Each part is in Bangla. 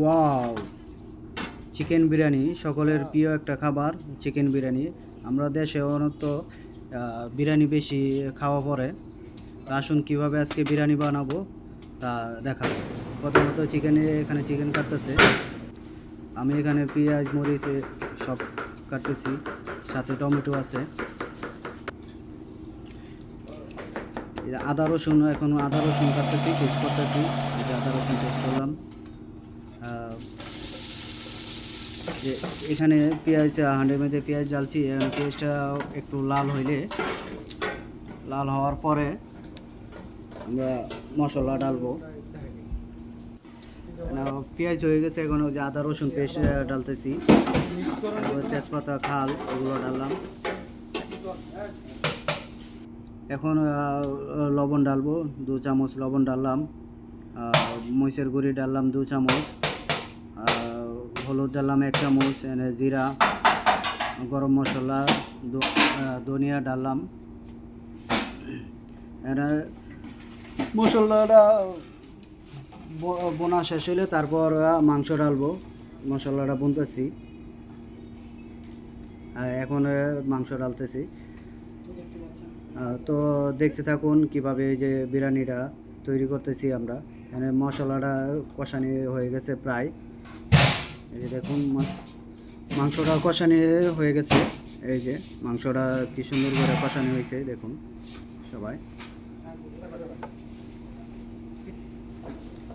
ওয়াও চিকেন বিরিয়ানি সকলের প্রিয় একটা খাবার চিকেন বিরিয়ানি আমরা দেশে অনত বিরিয়ানি বেশি খাওয়া পড়ে আসুন কীভাবে আজকে বিরিয়ানি বানাবো তা দেখাবো প্রথমত চিকেনে এখানে চিকেন কাটতেছে। আমি এখানে পেঁয়াজ মরিচ সব কাটতেছি। সাথে টমেটো আছে। আদা রসুন এখন আদা রসুন কাটতেছি পেস্ট করতেছি। আদা রসুন পেস্ট করলাম। যে এখানে পেঁয়াজ হাঁড়ির মধ্যে পেঁয়াজ জ্বালছি পেঁয়াজটা একটু লাল হইলে, লাল হওয়ার পরে আমরা মশলা ডালবো পেঁয়াজ হয়ে গেছে, এখন ওই যে আদা, রসুন পেস্ট ডালতেছি তেজপাতা, খাল, এগুলো ডাললাম এখন লবণ ডালবো দু চামচ লবণ ডাললাম মরিচের গুঁড়ি ডাললাম দু চামচ। হলুদ ডাললাম এক চামচ এনে জিরা গরম মশলা ধনিয়া ডাললাম এনে মশলাটা বোনা শেষ হলে তারপর মাংস ডালবো মশলাটা বুনতেছি। আহ, এখন মাংস ডালতেছি তো দেখতে থাকুন কীভাবে যে বিরিয়ানিটা তৈরি করতেছি আমরা। এখানে মশলাটা কষানি হয়ে গেছে প্রায়। এই যে দেখুন মাংসটা কষানি হয়ে গেছে। এই যে, মাংসটা কি সুন্দর করে কষানি হয়েছে, দেখুন সবাই।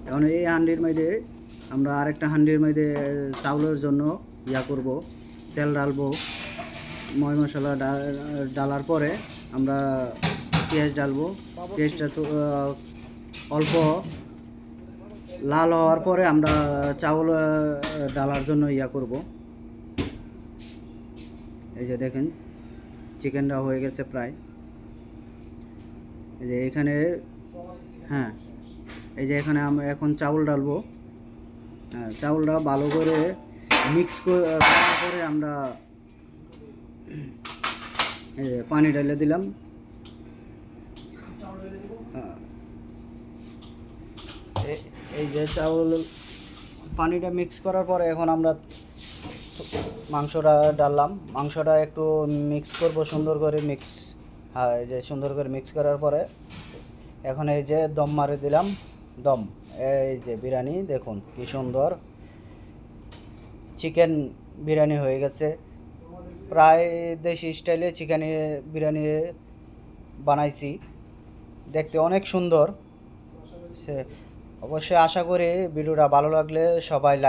এখন এই হান্ডির মধ্যে আমরা আরেকটা হান্ডির মধ্যে চাউলের জন্য ইয়া করব, তেল ডালবো ময় মশলা ডালার পরে আমরা পেঁয়াজ ডালবো পেঁয়াজটা তো অল্প লাল হওয়ার পরে আমরা চাউল ডালার জন্য ইয়া করব। এই যে দেখেন, চিকেনটা হয়ে গেছে প্রায়। এই যে এখানে হ্যাঁ এই যে এখানে আমরা এখন চাউল ডালবো। হ্যাঁ চাউলটা ভালো করে মিক্স পরে আমরা পানি ঢেলে দিলাম হ্যাঁ। এ- এই যে চাউল পানিটা মিক্স করার পরে এখন আমরা মাংসটা ডাললাম। মাংসটা একটু মিক্স করব, সুন্দর করে মিক্স হ্যাঁ এই যে সুন্দর করে মিক্স করার পরে এখন এই যে দম মারে দিলাম। দম, এই যে বিরিয়ানি, দেখুন কি সুন্দর। চিকেন বিরিয়ানি হয়ে গেছে। প্রায় দেশি স্টাইলে চিকেন বিরিয়ানি বানাইছি। দেখতে অনেক সুন্দর। সে অবশ্যই আশা করি ভিডিওটা ভালো লাগলে সবাই লাইক